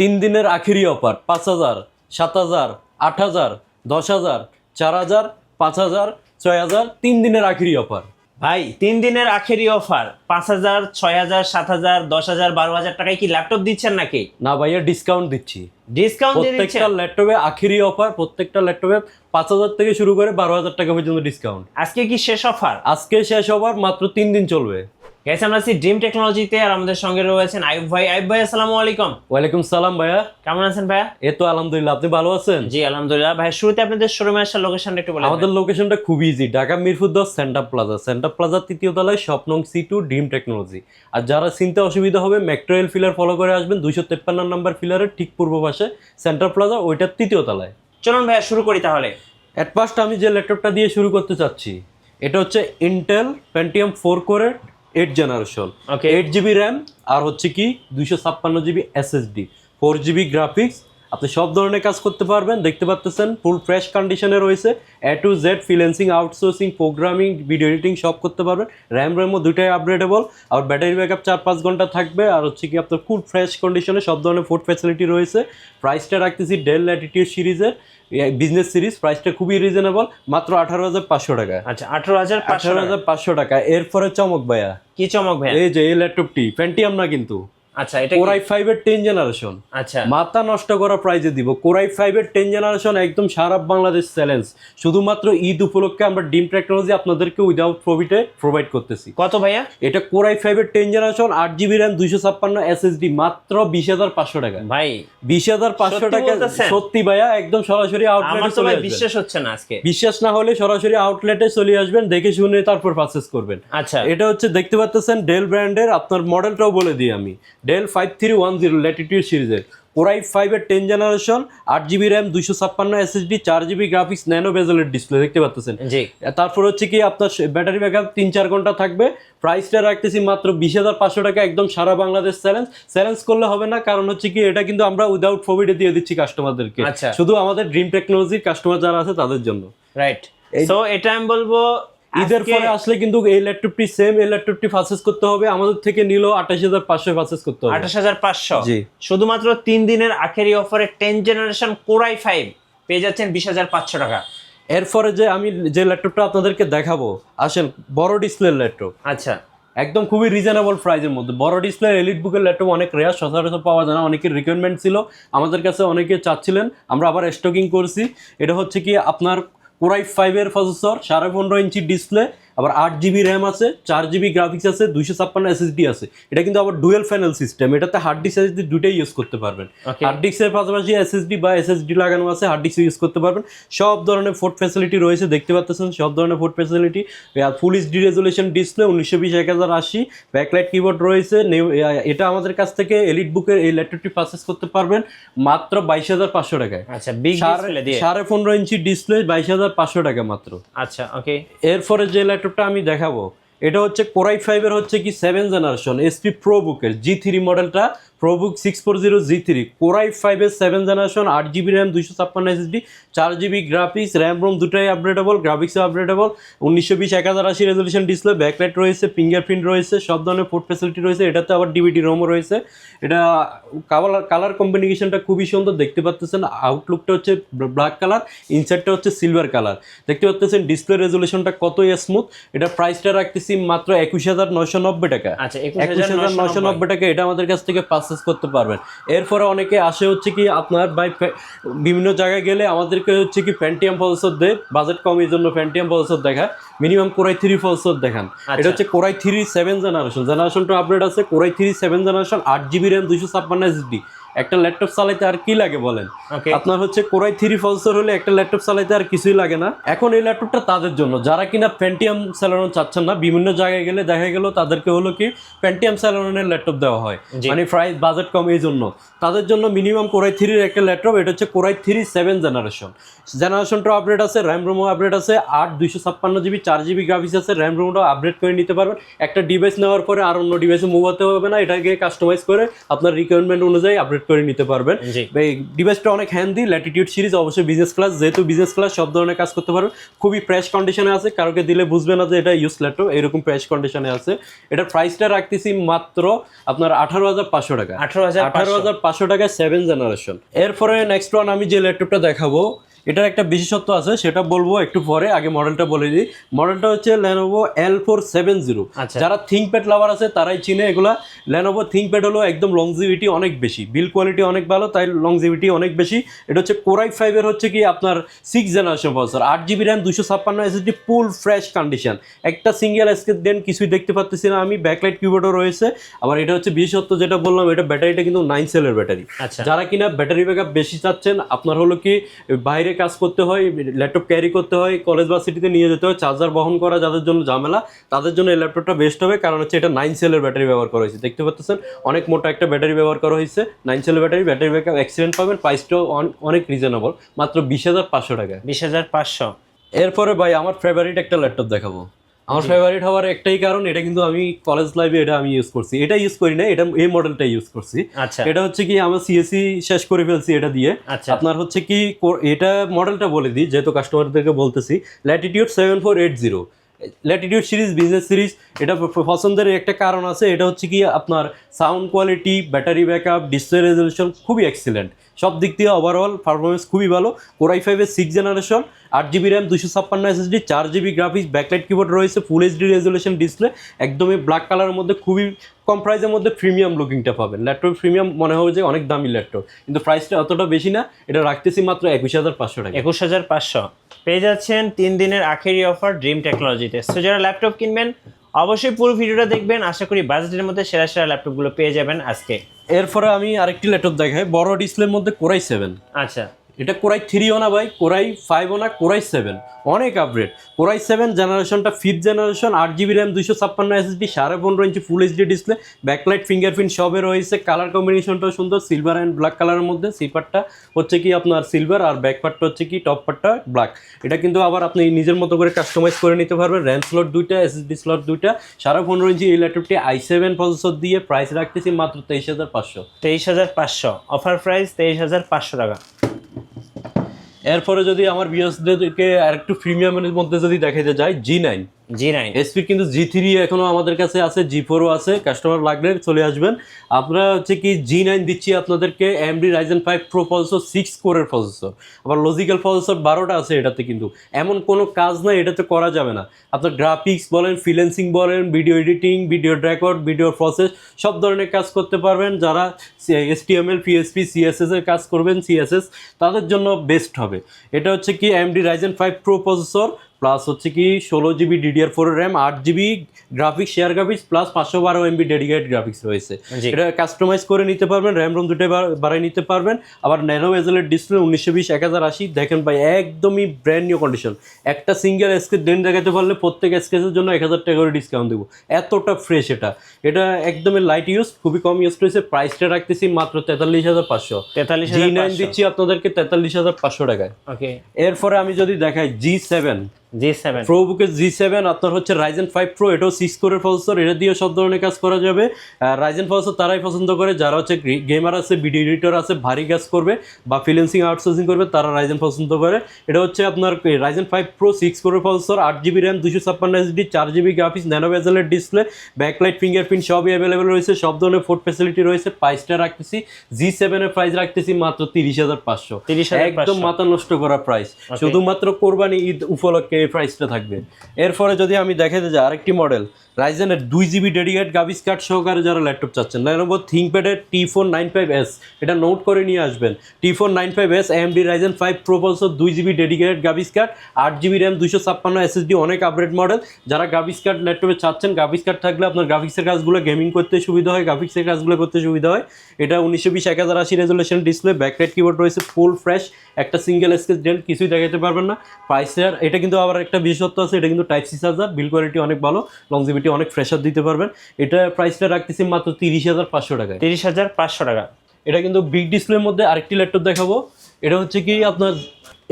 তিন দিনের আখেরি অফার পাঁচ হাজার সাত হাজার আট হাজার দশ হাজার চার হাজার পাঁচ হাজার ছয় হাজার তিন দিনের আখেরি অফার। ভাই তিন দিনের আখেরি অফার পাঁচ হাজার ছয় হাজার সাত হাজার দশ হাজার বারো হাজার টাকায় কি ল্যাপটপ দিচ্ছেন নাকি? না ভাইয়া ডিসকাউন্ট দিচ্ছি। ডিসকাউন্ট প্রত্যেকটা ল্যাপটপে আখেরি অফার প্রত্যেকটা ল্যাপটপে পাঁচ হাজার থেকে শুরু করে বারো হাজার টাকা পর্যন্ত ডিসকাউন্ট আজকে কি শেষ অফার? আজকে শেষ অফার মাত্র তিন দিন চলবে। গেছে আমরা আছি ড্রিম টেকনোলজিতে আর আমাদের সঙ্গে রয়েছেন আইব ভাই। আইব ভাই আসসালামু আলাইকুম। ওয়ালাইকুম সালাম ভাইয়া। কেমন আছেন ভাইয়া? এ তো আলহামদুলিল্লাহ আপনি ভালো আছেন? জি আলহামদুলিল্লাহ। ভাই শুরুতে আপনাদের শোরুমে আসার লোকেশনটা একটু বলেন আমাদের লোকেশনটা খুবই ইজি ঢাকা মিরপুর দশ সেন্টার প্লাজা সেন্টার প্লাজার তৃতীয় তলায় স্বপ্নং সি টু ড্রিম টেকনোলজি আর যারা চিনতে অসুবিধা হবে মেট্রোয়েল ফিলার ফলো করে আসবেন দুইশো তেপ্পান্ন নাম্বার ফিলারের ঠিক পূর্ব পাশে সেন্টার প্লাজা ওইটার তৃতীয় তলায়। চলুন ভাইয়া শুরু করি তাহলে। অ্যাট ফার্স্ট আমি যে ল্যাপটপটা দিয়ে শুরু করতে চাচ্ছি এটা হচ্ছে ইন্টেল পেন্টিয়াম ফোর কোরের eight generation okay eight GB RAM আর হচ্ছে কি দুইশো ছাপ্পান্ন GB SSD four GB graphics আপনি সব ধরনের কাজ করতে পারবেন। দেখতে পাচ্ছেন ফুল ফ্রেশ কন্ডিশনে রয়েছে। A to Z freelancing outsourcing programming video editing সব করতে পারবেন। র্যাম র্যামও দুটাই আপগ্রেডেবল আর ব্যাটারি ব্যাকআপ চার পাঁচ ঘণ্টা থাকবে। আর হচ্ছে কি আপনার ফুল ফ্রেশ কন্ডিশনে সব ধরনের ফুড ফ্যাসিলিটি রয়েছে। প্রাইসটা রাখতেছি ডেল ল্যাটিটিউড সিরিজের। বিজনেস সিরিজ প্রাইসটা খুবই রিজনেবল মাত্র আঠারো হাজার পাঁচশো টাকা। আচ্ছা আঠারো হাজার আঠারো হাজার পাঁচশো টাকা। এরপরে চমক ভাইয়া। কি চমক ভাইয়া? এই যে এই ল্যাপটপটি প্যান্টিয়াম না কিন্তু? আচ্ছা এটা? কোরাই ফাইভ এর টেন জেনারেশন আচ্ছা। মাথা নষ্ট করা প্রাইজে দিব। কোরাই ফাইভ এর টেন জেনারেশন একদম সারা বাংলাদেশ চ্যালেঞ্জ শুধুমাত্র ঈদ উপলক্ষে আমরা ডিম টেকনোলজি আপনাদেরকে উইদাউট প্রফিটে প্রোভাইড করতেছি। কত ভাইয়া? এটা কোরাই ফাইভ এর টেন জেনারেশন আট জিবি র্যাম দুইশো ছাপ্পান্ন এসএসডি মাত্র বিশ হাজার পাঁচশো টাকা। ভাই বিশ হাজার পাঁচশো টাকা সত্যি ভাইয়া একদম সরাসরি আউটলেটে চলে বিশ্বাস হচ্ছে না আজকে। বিশ্বাস না হলে সরাসরি আউটলেটে চলে আসবেন দেখে শুনে তারপর পারচেস করবেন। আচ্ছা। এটা হচ্ছে দেখতে পাচ্ছেন ডেল ব্র্যান্ডের আপনার মডেলটাও বলে দিই আমি। Dell five three one zero Latitude সিরিজের কোরাই ফাইভের টেন জেনারেশন আট জিবি র্যাম দুইশো ছাপ্পান্ন এসএসডি চার জিবি গ্রাফিক্স ন্যানো বেজেলের ডিসপ্লে দেখতে পাচ্ছেন জি। তারপর হচ্ছে কি আপনার ব্যাটারি ব্যাকআপ তিন চার ঘণ্টা থাকবে। প্রাইসটা রাখতেছি মাত্র বিশ হাজার পাঁচশো টাকা একদম সারা বাংলাদেশ চ্যালেঞ্জ চ্যালেঞ্জ করলে হবে না কারণ হচ্ছে কি এটা কিন্তু আমরা উইদাউট প্রফিটে দিয়ে দিচ্ছি কাস্টমারদেরকে আচ্ছা। শুধু আমাদের ড্রিম টেকনোলজির কাস্টমার যারা আছে তাদের জন্য। রাইট সো এটা আমি বলব ঈদের পরে আসলে কিন্তু এই ল্যাপটপটি সেম এই ল্যাপটপটি পারচেস করতে হবে। আমাদের থেকে নিল আঠাশ হাজার পাঁচশো পারচেস করতে হবে। আঠাশ হাজার পাঁচশো। জি। শুধুমাত্র তিন দিনের আখেরি অফারে টেন জেনারেশন কোরাই ফাইভ পেয়ে যাচ্ছেন বিশ হাজার পাঁচশো টাকা। এরপরে যে আমি যে ল্যাপটপটা আপনাদেরকে দেখাবো আসেন বড় ডিসপ্লে ল্যাপটপ। আচ্ছা। একদম খুবই রিজনেবল প্রাইসের মধ্যে। বড় ডিসপ্লে এলিট বুকের ল্যাপটপ অনেক রেয়ার সচরাচর পাওয়া যায় না অনেকের রিকোয়ারমেন্ট ছিল। আমাদের কাছে অনেকে চাচ্ছিলেন আমরা আবার স্টকিং করছি। এটা হচ্ছে কি আপনার কোরাই ফাইভের প্রসেসর সাড়ে পনেরো ইঞ্চি ডিসপ্লে আবার আট জিবি র্যাম আছে চার জিবি গ্রাফিক্স আছে দুইশো ছাপ্পান্ন এসএসডি আছে। এটা কিন্তু আবার ডুয়েল প্যানেল সিস্টেম এটাতে হার্ড ডিস্ক এসএসডি দুটাই ইউজ করতে পারবেন। হার্ড ডিস্কের পাশাপাশি এসএসডি বা এসএসডি লাগানো আছে হার্ড ডিস্ক ইউজ করতে পারবেন। সব ধরনের ফোর্ট ফ্যাসিলিটি রয়েছে দেখতে পাচ্ছেন সব ধরনের port facility full HD resolution display উনিশশো বিশ এক হাজার আশি। ব্যাকলাইট কিবোর্ড রয়েছে এটা আমাদের কাছ থেকে এলিট বুকের এই ল্যাপটপটি পারচেস করতে পারবেন মাত্র বাইশ হাজার পাঁচশো টাকায়। আচ্ছা সাড়ে পনেরো ইঞ্চি ডিসপ্লে বাইশ হাজার পাঁচশো টাকা মাত্র। আচ্ছা ওকে এরপরে যে ল্যাপটপটা আমি দেখাবো। এটা হচ্ছে কোরাই ফাইভের হচ্ছে কি সেভেন জেনারেশন এসপি প্রো বুকের জি থ্রি মডেলটা ProBook six four zero G three core i ফাইভের সেভেন জেনারেশন আট জিবি র্যাম দুইশো ছাপ্পান্ন এসএসডি চার জিবি গ্রাফিক্স র্যাম রোম দুটাই আপডেটেবল গ্রাফিক্সও আপডেটেবল উনিশশো বিশ এক হাজার আশি রেজলিউশন ডিসপ্লে ব্যাকলাইট রয়েছে ফিঙ্গারপ্রিন্ট রয়েছে, সব ধরনের পোর্ট ফ্যাসিলিটি রয়েছে, এটাতে আবার ডিভিডি রোমও রয়েছে। এটা কালার কালার কম্বিনেশনটা খুবই সুন্দর, দেখতে পাচ্ছেন আউটলুকটা হচ্ছে ব্ল্যাক কালার ইনসাইডটা হচ্ছে সিলভার কালার দেখতে পাচ্ছেন ডিসপ্লে রেজলিউশনটা কতই স্মুথ এটা প্রাইসটা রাখতেছি মাত্র একুশ হাজার নয়শো নব্বই টাকা। আচ্ছা একুশ হাজার নয়শো নব্বই। টাকা এটা আমাদের কাছ থেকে পারচেস করতে পারবেন। এরপরে অনেকে আসে হচ্ছে কি আপনার বাই বিভিন্ন জায়গায় গেলে আমাদেরকে হচ্ছে কি প্যান্টিয়াম প্রসেসর দেয়। বাজেট কম এই জন্য প্যান্টিয়াম প্রসেসর দেখায়। Minimum core i three processor দেখান। এটা হচ্ছে core i three seven generation জেনারেশনটা update আছে। Core i three seven generation আট জিবি র্যাম দুইশো ছাপ্পান্ন এসডি একটা ল্যাপটপ চালাইতে আর কি লাগে বলেন? আপনার হচ্ছে কোরাই থ্রি প্রসেসর হলে একটা ল্যাপটপ চালাইতে আর কিছুই লাগে না। এখন এই ল্যাপটপটা তাদের জন্য। যারা কিনা প্যান্টিয়াম চালানো চাচ্ছেন না বিভিন্ন জায়গায় গেলে দেখা গেল তাদেরকে হলো কি প্যান্টিয়াম চালানোর ল্যাপটপ দেওয়া হয়। মানে প্রাইস বাজেট কম এই জন্য। তাদের জন্য মিনিমাম কোরাই থ্রির একটা ল্যাপটপ এটা হচ্ছে core i three seven generation জেনারেশনটাও update আছে র্যাম রোমও আপডেট আছে আট দুইশো ছাপ্পান্ন জিবি চার জিবি গ্রাফিক্স আছে র্যাম রোমটাও আপডেট করে নিতে পারবেন। একটা ডিভাইস নেওয়ার পরে আর অন্য ডিভাইসে মুভ হতে হবে না এটাকে কাস্টমাইজ করে আপনার রিকোয়ারমেন্ট অনুযায়ী আপডেট আপগ্রেড করে নিতে পারবেন। এই ডিভাইসটা অনেক হ্যান্ডি ল্যাটিটিউড সিরিজ অবশ্যই বিজনেস ক্লাস যেহেতু বিজনেস ক্লাস সব ধরনের কাজ করতে পারবে খুবই ফ্রেশ কন্ডিশনে আছে কারোকে দিলে বুঝবে না যে এটা ইউজ ল্যাপটপ এরকম ফ্রেশ কন্ডিশনে আছে। এটার প্রাইসটা রাখতেছি মাত্র আপনার আঠারো হাজার পাঁচশো টাকা। আঠারো হাজার আঠারো হাজার পাঁচশো টাকায় সেভেন জেনারেশন এরপরে নেক্সট ওয়ান আমি যে ল্যাপটপটা দেখাবো এটার একটা বিশেষত্ব আছে সেটা বলব একটু পরে আগে মডেলটা বলে দিই। মডেলটা হচ্ছে Lenovo L four seven zero আচ্ছা। যারা থিঙ্কপ্যাড লাভার আছে তারাই চিনে এগুলা। ল্যানোভো থিঙ্কপ্যাড হলো একদম লংজিভিটি অনেক বেশি। বিল কোয়ালিটি অনেক ভালো তাই লংজিভিটি অনেক বেশি। এটা হচ্ছে কোরাই ফাইভের হচ্ছে কি আপনার সিক্স জেনারেশন প্রসেসর আট জিবি র্যাম দুশো ছাপ্পান্ন এসএসডি ফুল ফ্রেশ কন্ডিশন একটা সিঙ্গেল এসকে দেন কিছুই দেখতে পাচ্ছি না আমি। ব্যাকলাইট কিবোর্ডও রয়েছে। আবার এটা হচ্ছে বিশেষত্ব যেটা বললাম এটা ব্যাটারিটা কিন্তু নাইন সেলের ব্যাটারি আচ্ছা। যারা কিনা ব্যাটারি ব্যাকআপ বেশি চাচ্ছেন আপনার হলো কি বাইরে কাজ করতে হয় ল্যাপটপ ক্যারি করতে হয় কলেজ বা সিটিতে নিয়ে যেতে হয় চার্জার বহন করা যাদের জন্য ঝামেলা তাদের জন্য এই ল্যাপটপটা বেস্ট হবে। কারণ হচ্ছে এটা নাইন সেলের ব্যাটারি ব্যবহার করা হয়েছে। দেখতে পাচ্ছেন অনেক মোটা একটা ব্যাটারি ব্যবহার করা হয়েছে। নাইন সেলের ব্যাটারি ব্যাটারি ব্যাকআপ অ্যাক্সিডেন্ট পাবেন প্রাইসটাও অনেক রিজনেবল মাত্র বিশ হাজার পাঁচশো টাকা। বিশ হাজার পাঁচশো। এরপরে ভাই আমার ফেভারিট একটা ল্যাপটপ দেখাবো। আমার ফেভারিট হওয়ার একটাই কারণ এটা কিন্তু আমি কলেজ লাইফে এটা আমি ইউজ করছি। এটা ইউজ করি না এটা এই মডেলটা ইউজ করছি। আচ্ছা। এটা হচ্ছে কি আমার সিএসসি শেষ করে ফেলছি এটা দিয়ে। আচ্ছা। আপনার হচ্ছে কি এটা মডেলটা বলে দিই যেহেতু কাস্টমারদেরকে বলতেছি Latitude seven four eight zero Latitude series business series এটা পছন্দের একটা কারণ আছে, এটা হচ্ছে কি আপনার sound quality battery backup display resolution খুবই এক্সিলেন্ট সব দিক দিয়ে ওভারঅল পারফরমেন্স খুবই ভালো। কোরাই ফাইভের সিক্স জেনারেশন আট জিবি র্যাম দুশো ছাপ্পান্ন এসএসডি চার জিবি গ্রাফিক্স ব্যাকলাইট কিবোর্ড রয়েছে ফুল এইচডি রেজলিউশন ডিসপ্লে একদমই ব্ল্যাক কালারের মধ্যে খুবই কম প্রাইসের মধ্যে প্রিমিয়াম লুকিংটা পাবেন। ল্যাপটপ প্রিমিয়াম মনে হবে যে অনেক দামি ল্যাপটপ কিন্তু প্রাইসটা অতটা বেশি না, এটা রাখতেছি মাত্র একুশ হাজার পাঁচশো টাকা। একুশ হাজার পাঁচশো। পেয়ে যাচ্ছেন তিন দিনের আখেরি অফার ড্রিম টেকনোলজিতে সো যারা ল্যাপটপ কিনবেন অবশ্যই পুরো ভিডিওটা দেখবেন। আশা করি বাজেটের মধ্যে সেরা সেরা ল্যাপটপগুলো পেয়ে যাবেন আজকে। এরপরে আমি আরেকটি ল্যাপটপ দেখাই। বড় ডিসপ্লের মধ্যে কোরাই সেভেন আচ্ছা। এটা কোরাই থ্রিও না ভাই, কোরাই ফাইভও না, কোরাই সেভেন অনেক আপগ্রেড কোরাই সেভেন জেনারেশনটা ফিফথ জেনারেশন আট জিবি র্যাম দুইশো ছাপ্পান্ন এসএসডি সাড়ে পনেরো ইঞ্চি full HD display backlight fingerprint সবে রয়েছে। কালার কম্বিনেশনটাও সুন্দর সিলভার অ্যান্ড ব্ল্যাক কালারের মধ্যে। সিপারটা হচ্ছে কি আপনার সিলভার আর ব্যাক পার্টটা হচ্ছে কি টপ পার্টটা ব্ল্যাক এটা কিন্তু আবার আপনি নিজের মতো করে কাস্টমাইজ করে নিতে পারবেন। র্যাম স্লট দুইটা এসএসডি স্লট দুইটা। সাড়ে পনেরো ইঞ্চি এই ল্যাপটপটি আই সেভেন প্রসেসর দিয়ে প্রাইস রাখতেছি মাত্র তেইশ হাজার পাঁচশো। তেইশ হাজার পাঁচশো। অফার প্রাইস তেইশ হাজার পাঁচশো টাকা। এরপরে যদি আমার বিএসডিকে আরেকটু প্রিমিয়ামের মধ্যে যদি দেখাতে যায় G nine G nine HP কিন্তু জি থ্রি এখনও আমাদের কাছে আছে জি ফোরও আছে কাস্টমার লাগলে চলে আসবেন। আমরা হচ্ছে কি জি নাইন দিচ্ছি আপনাদেরকে AMD Ryzen five pro processor six কোরের প্রসেসর আবার লজিক্যাল প্রসেসর বারোটা আছে এটাতে কিন্তু। এমন কোনো কাজ নাই এটাতে করা যাবে না। আপনার গ্রাফিক্স বলেন ফ্রিল্যান্সিং বলেন video editing video record video process সব ধরনের কাজ করতে পারবেন। যারা এসটিএমএল পিএসপি সিএসএস এর কাজ করবেন সিএসএস তাদের জন্য বেস্ট হবে। এটা হচ্ছে কি AMD Ryzen five pro processor plus হচ্ছে কি ষোলো জিবি ডিডিআর ফোর র্যাম আট GB graphics share graphics plus পাঁচশো বারো এমবি ডেডিকেটেড গ্রাফিক্স রয়েছে। এটা কাস্টমাইজ করে নিতে পারবেন র্যাম রোম দুটোই বা- বাড়াই নিতে পারবেন। আবার ন্যানো এজেলের ডিসপ্লে উনিশশো বিশ এক হাজার আশি দেখেন ভাই একদমই ব্র্যান্ড নিউ কন্ডিশন একটা সিঙ্গেল স্কেচ ডেন দেখাতে পারলে প্রত্যেক স্কেচের জন্য এক হাজার টাকা করে ডিসকাউন্ট দেবো। এতটা ফ্রেশ এটা। এটা একদমই লাইট ইউজ খুবই কম ইউজ রয়েছে। প্রাইসটা রাখতেছি মাত্র তেতাল্লিশ হাজার পাঁচশো। তেতাল্লিশ জি নাইন দিচ্ছি আপনাদেরকে তেতাল্লিশ হাজার পাঁচশো টাকায়। ওকে এরপরে আমি যদি দেখাই G seven G seven pro বুকের জি সেভেন আপনার হচ্ছে রাইজেন ফাইভ প্রো এটাও কোরের প্রসেসর এটা দিয়ে সব ধরনের কাজ করা যাবে। রাইজেন প্রসেসর তারাই পছন্দ করে যারা হচ্ছে গেমার আছে ভিডিও এডিটর আছে ভারী কাজ করবে বা ফ্রিল্যান্সিং আউটসোর্সিং করবে তারা রাইজেন পছন্দ করে। এটা হচ্ছে আপনার রাইজেন প্রো কোরের প্রসেসর গ্রাফিক্স ন্যানো বেজেলের ডিসপ্লে ব্যাকলাইট ফিঙ্গারপ্রিন্ট সবই অ্যাভেলেবেল রয়েছে সব ধরনের ফোর্ট ফ্যাসিলিটি রয়েছে। প্রাইসটা রাখতেছি জি সেভেনের প্রাইস রাখতেছি মাত্র তিরিশ হাজার পাঁচশো। 30,500 একদম মাথা নষ্ট করা প্রাইস শুধুমাত্র কোরবানি ঈদ উপলক্ষে এই প্রাইসটা থাকবে। এরপরে যদি আমি দেখাতে যাই আরেকটি মডেল রাইজেনের দুই জিবি ডেডিকেট গাবিস কার্ড সহকারে যারা ল্যাপটপ চাচ্ছেন Lenovo থিঙ্কপ্যাডের T four nine five S এটা নোট করে নিয়ে আসবেন। T four nine five S AMD Ryzen five pro দুই জিবি ডেডিকেটেড গাবিস কার্ড আট জিবি র্যাম দুশো ছাপ্পান্ন এসএসডি অনেক আপগ্রেড মডেল যারা গ্রাফিক্স কার্ড ল্যাপটপে চাচ্ছেন গ্রাফিক্স কার্ড থাকলে আপনার গ্রাফিক্সের কাজগুলো গেমিং করতে সুবিধা হয় গ্রাফিক্সের কাজগুলো করতে সুবিধা হয়। এটা উনিশশো বিশ এক হাজার আশি রেজুলেশন ডিসপ্লে ব্যাকলাইট কিবোর্ড রয়েছে ফুল ফ্রেশ একটা সিঙ্গেল স্কেচ ডেন্ট কিছুই দেখাতে পারবেন না। প্রাইসের এটা কিন্তু আবার একটা বিশেষত্ব আছে, এটা কিন্তু type C charger build quality অনেক ভালো লংজিভিটি অনেক ফ্রেশার দিতে পারবেন। এটা প্রাইসটা রাখতেছি মাত্র তিরিশ হাজার পাঁচশো টাকা তিরিশ হাজার পাঁচশো টাকা। এটা কিন্তু বিগ ডিসপ্লের মধ্যে আরেকটি ল্যাপটপ দেখাবো। এটা হচ্ছে কি আপনার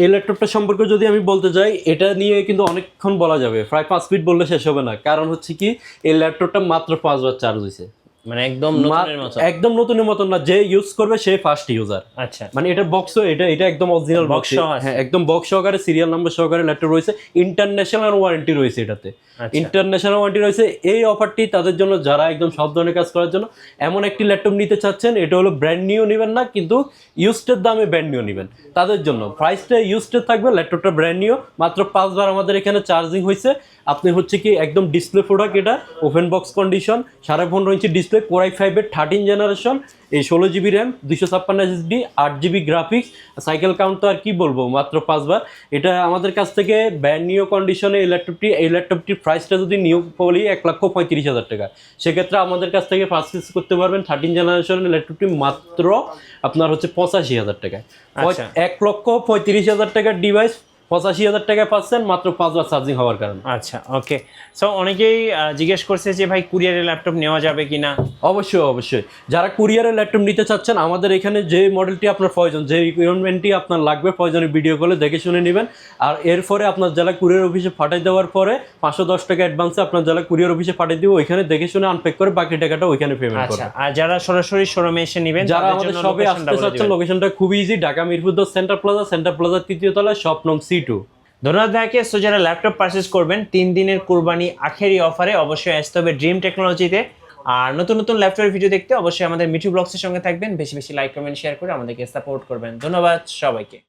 এই ল্যাপটপটা সম্পর্কে যদি আমি বলতে চাই এটা নিয়ে কিন্তু অনেকক্ষণ বলা যাবে। প্রায় পাঁচ মিনিট বললে শেষ হবে না। কারণ হচ্ছে কি এই ল্যাপটপটা মাত্র পাঁচবার চার্জ হয়েছে মানে একদম নতুনের মতো। একদম নতুনের মতন না যে ইউজ করবে সে ফার্স্ট ইউজার আচ্ছা। মানে এটা বক্সও এটা এটা একদম অরিজিনাল বক্স হ্যাঁ একদম বক্স সহকারে সিরিয়াল নাম্বার সহকারে ল্যাপটপ রয়েছে। ইন্টারন্যাশনাল ওয়ারেন্টি রয়েছে এটাতে। আচ্ছা। ইন্টারন্যাশনাল ওয়ারেন্টি রয়েছে। এই অফারটি তাদের জন্য যারা একদম সব ধরনের কাজ করার জন্য এমন একটি ল্যাপটপ নিতে চাচ্ছেন এটা হলো ব্র্যান্ড নিউ নেবেন না কিন্তু ইউজটের দামে ব্র্যান্ড নিউ নেবেন। তাদের জন্য প্রাইসটা ইউজটের থাকবে ল্যাপটপটা ব্র্যান্ড নিউ মাত্র পাঁচবার আমাদের এখানে চার্জিং হয়েছে। আপনি হচ্ছে কি একদম ডিসপ্লে প্রোডাক্ট এটা ওপেন বক্স কন্ডিশন সাড়ে পনেরো ইঞ্চি ডিসপ্লে কোরাই ফাইভের থার্টিন জেনারেশন এই ষোলো জিবি র্যাম দুশো ছাপ্পান্ন এসএসডি আট জিবি গ্রাফিক্স সাইকেল কাউন্ট তো আর কি বলব মাত্র পাঁচবার। এটা আমাদের কাছ থেকে ব্র্যান্ড নিউ কন্ডিশনে এই ল্যাপটপটি এই ল্যাপটপটির প্রাইসটা যদি নিয়োগ বলি এক লক্ষ পঁয়ত্রিশ হাজার টাকা। সেক্ষেত্রে আমাদের কাছ থেকে পারচেস করতে পারবেন থার্টিন জেনারেশনের ল্যাপটপটি মাত্র আপনার হচ্ছে পঁচাশি হাজার টাকায়। আচ্ছা। এক লক্ষ পঁয়ত্রিশ হাজার টাকার ডিভাইস পঁচাশি হাজার টাকায় পাচ্ছেন মাত্র পাঁচবার চার্জিং হওয়ার কারণে। আচ্ছা ওকে সো অনেকেই জিজ্ঞেস করছে যে ভাই কুরিয়ারের ল্যাপটপ নেওয়া যাবে কিনা? অবশ্যই অবশ্যই। যারা কুরিয়ারের ল্যাপটপ নিতে চাচ্ছেন আমাদের এখানে যে মডেলটি আপনার প্রয়োজন যে রিকোয়ারমেন্টটি আপনার লাগবে প্রয়োজনে ভিডিও কলে দেখে শুনে নেবেন। আর এরপরে আপনার জেলা কুরিয়ার অফিসে পাঠিয়ে দেওয়ার পরে পাঁচশো দশ টাকা অ্যাডভান্সে আপনার জেলা কুরিয়ার অফিসে পাঠিয়ে দিব। ওইখানে দেখে শুনে আনপ্যাক করে বাকি টাকাটা ওইখানে পেমেন্ট আচ্ছা আর যারা সরাসরি শোরুমে এসে নেবেন যারা আমাদের সবে আসতে চাচ্ছেন লোকেশনটা খুবই easy Dhaka Mirpur centre plaza centre প্লাজার তৃতীয় তলায় শপ নং সি টু ধন্যবাদ ভাইকে। সো যারা ল্যাপটপ পারচেস করবেন, তিন দিনের কোরবানি আখেরি অফারে অবশ্যই আসতে হবে ড্রিম টেকনোলজিতে আর নতুন নতুন ল্যাপটপের ভিডিও দেখতে অবশ্যই আমাদের মিঠু ব্লগসের সঙ্গে থাকবেন। বেশি বেশি লাইক কমেন্ট শেয়ার করে আমাদেরকে সাপোর্ট করবেন। ধন্যবাদ সবাইকে।